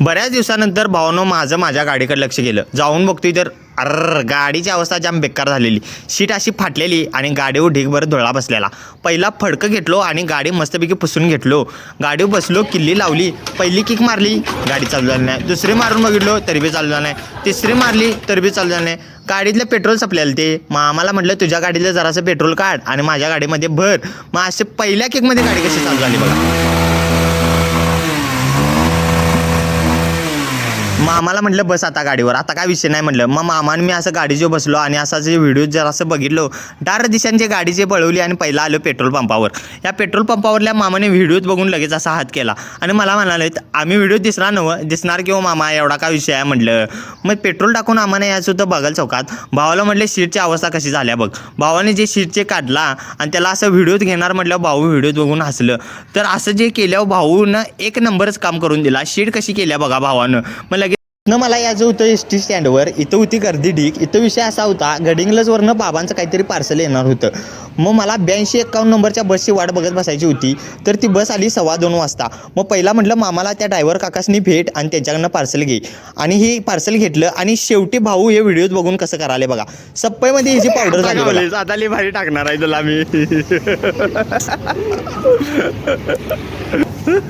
बऱ्याच दिवसानंतर भावानं माझं माझ्या गाडीकडे लक्ष गेलं जाऊन बघतोय तर अर गाडीची अवस्था जाम बेकार झालेली. सीट अशी फाटलेली आणि गाडीवर ढीगभर धुळा बसलेला. पहिला फडकं घेतलो आणि गाडी मस्तपैकी पुसून घेतलो. गाडीवर बसलो किल्ली लावली. पहिली किक मारली गाडी चालू झाली नाही. दुसरी मारून बघितलो तरी बी चालू झालं नाही. तिसरी मारली तरी बी चालू झालं नाही. गाडीतलं पेट्रोल संपलेलं ते. मग आम्हाला म्हटलं तुझ्या गाडीतलं जरासं पेट्रोल काढ आणि माझ्या गाडीमध्ये भर. मग असे पहिल्या किकमध्ये गाडी कशी चालू झाली बघा. मामाला म्हटलं बस आता गाडीवर. आता काय विषय नाही म्हटलं. मग मामाने मी असं गाडी जो बसलो आणि असा जे व्हिडिओ जर असं बघितलो डार दिशांचे गाडी जे पळवली आणि पहिला आलो पेट्रोल पंपावर. या पेट्रोल पंपावरल्या मामाने व्हिडिओज बघून लगेच असा हात केला. आणि मला म्हणाले आम्ही व्हिडिओ दिसणार नवं दिसणार किंवा मामा एवढा काय विषय आहे? म्हटलं. मग पेट्रोल टाकून आम्हाला याचं होतं बघाल चौकात. भावाला म्हटलं सीटची अवस्था कशी झाल्या बघ. भावाने जे सीटचे काढला आणि त्याला असं व्हिडिओत घेणार म्हटलं भाऊ व्हिडिओत बघून हसलं. तर असं जे केल्यावर भाऊनं एक नंबरच काम करून दिला. शीट कशी केल्या बघा भावानं. मग लगेच न मला यायचं होतं एस टी स्टँडवर इथं होती गर्दी ढीक इथं विषय असा होता गडिंग्लजवरनं बाबांचं काहीतरी पार्सल येणार होतं. मग मला ब्याऐंशी एक्कावन्न नंबरच्या बसची वाट बघत बसायची होती तर ती बस आली सव्वा दोन वाजता. मग पहिला म्हटलं मामाला त्या ड्रायव्हर काकासनी भेट आणि त्यांच्याकडनं पार्सल घे. आणि ही पार्सल घेतलं आणि शेवटी भाऊ हे व्हिडिओज बघून कसं कराले बघा. सप्पईमध्ये हिची पावडर झाली बघा. आता लई भारी टाकणार आहे तुला मी.